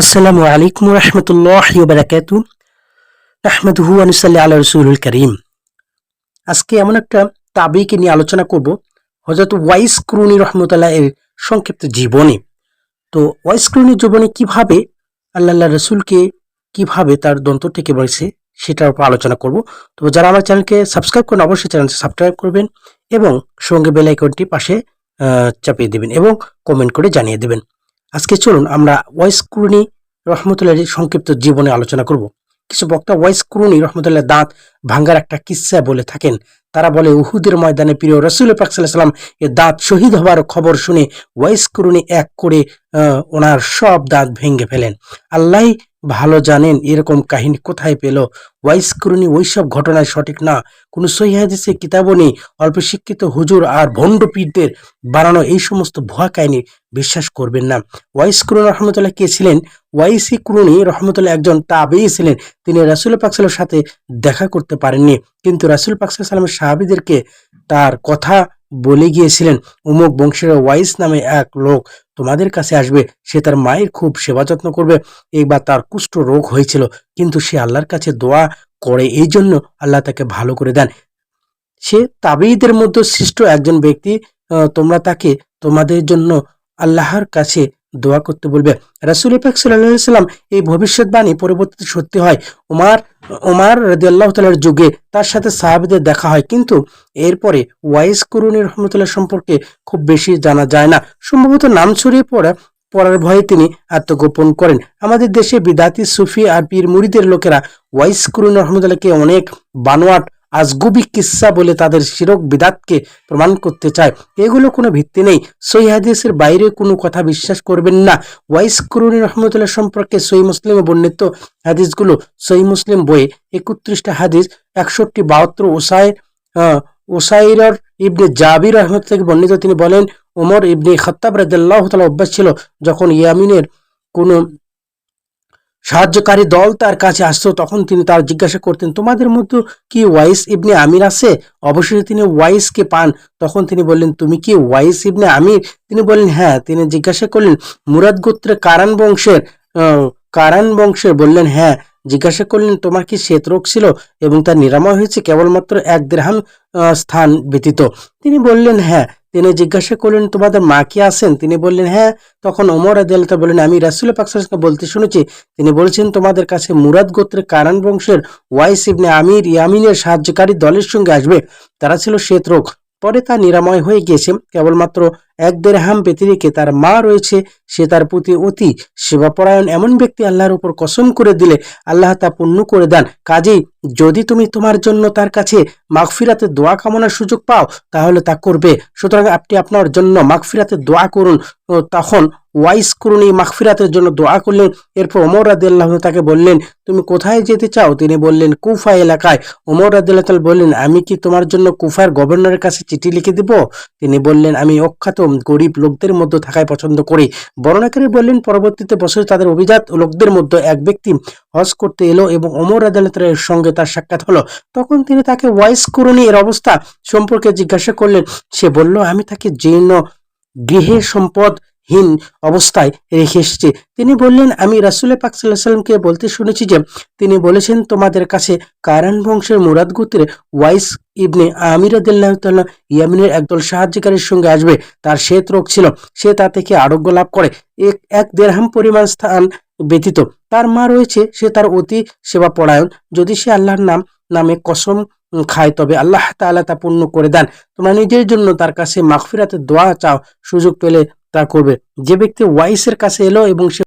আসসালামু আলাইকুম রহমতুল্লাহ বারাকাতু। আহমদহু আনুসাল্লাহ আল্লাহ রসুল করিম। আজকে এমন একটা তাবিকে নিয়ে আলোচনা করব হজরত ওয়াইস ক্রুনি রহমতুল্লাহ এর সংক্ষিপ্ত জীবনী। তো ওয়াইস ক্রুনি জীবনে কীভাবে আল্লাহ রসুলকে কীভাবে তার দন্ত থেকে বলেছে সেটার উপর আলোচনা করব। তো যারা আমার চ্যানেলকে সাবস্ক্রাইব করেন, অবশ্যই চ্যানেলটি সাবস্ক্রাইব করবেন এবং সঙ্গে বেল আইকনটি পাশে চাপিয়ে দেবেন এবং কমেন্ট করে জানিয়ে দেবেন। আজকে চলুন আমরা ওয়াইস ক্রুনি রহমতুল্লাহ সংক্ষিপ্ত জীবনে আলোচনা করব। কিছু বক্তা ওয়াইস কুরুনি রহমতুল্লাহ দাঁত ভাঙ্গার একটা কিস্সা বলে থাকেন। তারা বলে, উহুদের ময়দানে প্রিয় রসুল পাকসাল্লাম সাল্লাম এ দাঁত শহীদ হবার খবর শুনে ওয়াইস কুরুনি এক করে ওনার সব দাঁত ভেঙে ফেলেন। আল্লাহ ভালো জানেন এরকম কাহিনী কোথায় পেল। ওয়াইস ক্রুনি ওইসব ঘটনায় সঠিক না। কোনো সহিহাদিসে কিতাবও নেই। অল্প শিক্ষিত হুজুর আর ভণ্ড পীরদের বানানো এই সমস্ত ভুয়া কাহিনী বিশ্বাস করবেন না। ওয়াইস ক্রুনি রহমতুল্লাহ কে ছিলেন? ওয়াইসি ক্রুনি রহমতুল্লাহ একজন তাবেই ছিলেন। তিনি রাসুল পাকসালের সাথে দেখা করতে পারেননি। কিন্তু রাসুল পাকসাল সালামের সাহাবিদেরকে তার কথা বলে গিয়েছিলেন, উমুক বংশের ওয়াইস নামে এক লোক তোমাদের কাছে আসবে, সে তার মায়ের খুব সেবা যত্ন করবে। এইবার তার কুষ্ঠ রোগ হয়েছিল, কিন্তু সে আল্লাহর কাছে দোয়া করে, এই জন্য আল্লাহ তাকে ভালো করে দেন। সে তাবেইদের মধ্যে সৃষ্ট একজন ব্যক্তি তোমরা তাকে তোমাদের জন্য আল্লাহর কাছে দোয়া করতে বলবে। রাসুল পাক সাল্লাহ সাল্লাম এই ভবিষ্যৎবাণী পরবর্তীতে সত্যি হয়। ওমার ওমার রদি আল্লাহ তালার যুগে তার সাথে সাহাবিদের দেখা হয়। কিন্তু এরপরে ওয়াইস করুণী রহমতুল্লাহ সম্পর্কে খুব বেশি জানা যায় না। সম্ভবত নাম ছড়িয়ে পড়া, পড়ার ভয়ে তিনি আত্মগোপন করেন। আমাদের দেশে বিদাতি সুফি আর পীর মুরিদের লোকেরা ওয়াইস করুণ রহমতুল্লাহকে অনেক বানোয়াট আজগুবি কিস্সা বলে তাদের শিরক বিদাতকে প্রমাণ করতে চায়। এগুলো কোনো ভিত্তি নেই। সই হাদিসের বাইরে কোনো কথা বিশ্বাস করবেন না। ওয়াইস করুণী রহমতুল্লাহ সম্পর্কে সই মুসলিমে বর্ণিত হাদিসগুলো সই মুসলিম বইয়ে একত্রিশটা হাদিস একষট্টি বাহাত্তর আহ, ওসাইরার ইবনে জাবির রহমত থেকে বর্ণিত। তিনি বলেন ওমর ইবনে খত্তাব রাদিয়াল্লাহু তাআলা অভ্যাস ছিল যখন ইয়ামিনের কোনো সাহায্যকারী দল তার কাছে আসতো, তখন তিনি তার জিজ্ঞাসা করতেন, তোমাদের মধ্যে কি ওয়াইস ইবনে আমির আছে? অবশেষে তিনি ওয়াইসকে পান। তখন তিনি বললেন, তুমি কি ওয়াইস ইবনে আমির? তিনি বললেন হ্যাঁ। তিনি জিজ্ঞাসা করলেন, মুরাদ গোত্রের কারান বংশের? কারান বংশের বললেন হ্যাঁ। জিজ্ঞাসা করলেন, তোমার কি শ্বেত রোগ ছিল এবং তার নিরাময় হয়েছে? কেবলমাত্র এক দেড়হাম স্থান ব্যতীত। তিনি বললেন হ্যাঁ। তিনি জিজ্ঞাসা করলেন, তোমাদের মা কি আছেন? তিনি বললেন হ্যাঁ। তখন ওমর আদালতা বললেন, আমি রাসুল পাকসালকে বলতে শুনেছি। তিনি বলছেন, তোমাদের কাছে মুরাদ গোত্রের কারান বংশের ওয়াইস ইবনে আমির ইয়ামিনের সাহায্যকারী দলের সঙ্গে আসবে। তারা ছিল শ্বেত রোগ। পরে তা নিরাময় হয়ে গিয়েছে। কেবলমাত্র এক দেড় হাম রেখে তার মা রয়েছে, সে তার প্রতি অতি সেবাপরায়ণ এমন ব্যক্তি আল্লাহর উপর কসম করে দিলে আল্লাহ তা পূর্ণ করে দেন। কাজেই যদি তুমি তোমার জন্য তার কাছে মাগফিরাতে দোয়া কামনার সুযোগ পাও, তাহলে তা করবে। সুতরাং আপনি আপনার জন্য মাগফিরাতে দোয়া করুন। তখন ওয়াইস করুন এই মাগফিরাতের জন্য দোয়া করলেন। এরপর ওমর রাদিয়াল্লাহু তাকে বললেন, তুমি কোথায় যেতে চাও? তিনি বললেন, কুফা এলাকায়। ওমর রাদিয়াল্লাহু তাআলা বললেন, আমি কি তোমার জন্য কুফার গভর্নরের কাছে চিঠি লিখে দিব? তিনি বললেন, আমি অখ্যাত গরিব লোকদের মধ্যে থাকায় পছন্দ করে। বর্ণাকারী বললেন, পরবর্তীতে বছর তাদের অভিজাত লোকদের মধ্যে এক ব্যক্তি হজ করতে এলো এবং অমর আদালতের সঙ্গে তার সাক্ষাৎ হলো। তখন তিনি তাকে ওয়াইস করুনি এর অবস্থা সম্পর্কে জিজ্ঞাসা করলেন। সে বলল, আমি তাকে জীর্ণ গৃহে সম্পদহীন অবস্থায় রেখে এসেছি। তিনি বললেন, আমি রাসুল পাক সাল্লাহ সাল্লামকে বলতে শুনেছি যে, তিনি বলেছেন তোমাদের কাছে কারান বংশের মুরাদ গোত্রে ওয়াইস ইবনে আমির ইয়ামিনের একদল সাহায্যকারীর সঙ্গে আসবে। তার শ্বেত রোগ ছিল। সে তা থেকে আরোগ্য লাভ করে। এক এক দেড়হাম পরিমাণ স্থান ব্যতীত। তার মা রয়েছে, সে তার অতি সেবা পরায়ণ যদি সে আল্লাহর নাম, নামে কসম খায়, তবে আল্লাহ তাআলা তা পূর্ণ করে দেন। তোমরা নিজের জন্য তার কাছে মাগফিরাতের দোয়া চাও। সুযোগ পেলে তা করবে। যে ব্যক্তি ওয়াইসের কাছে এলো এবং সে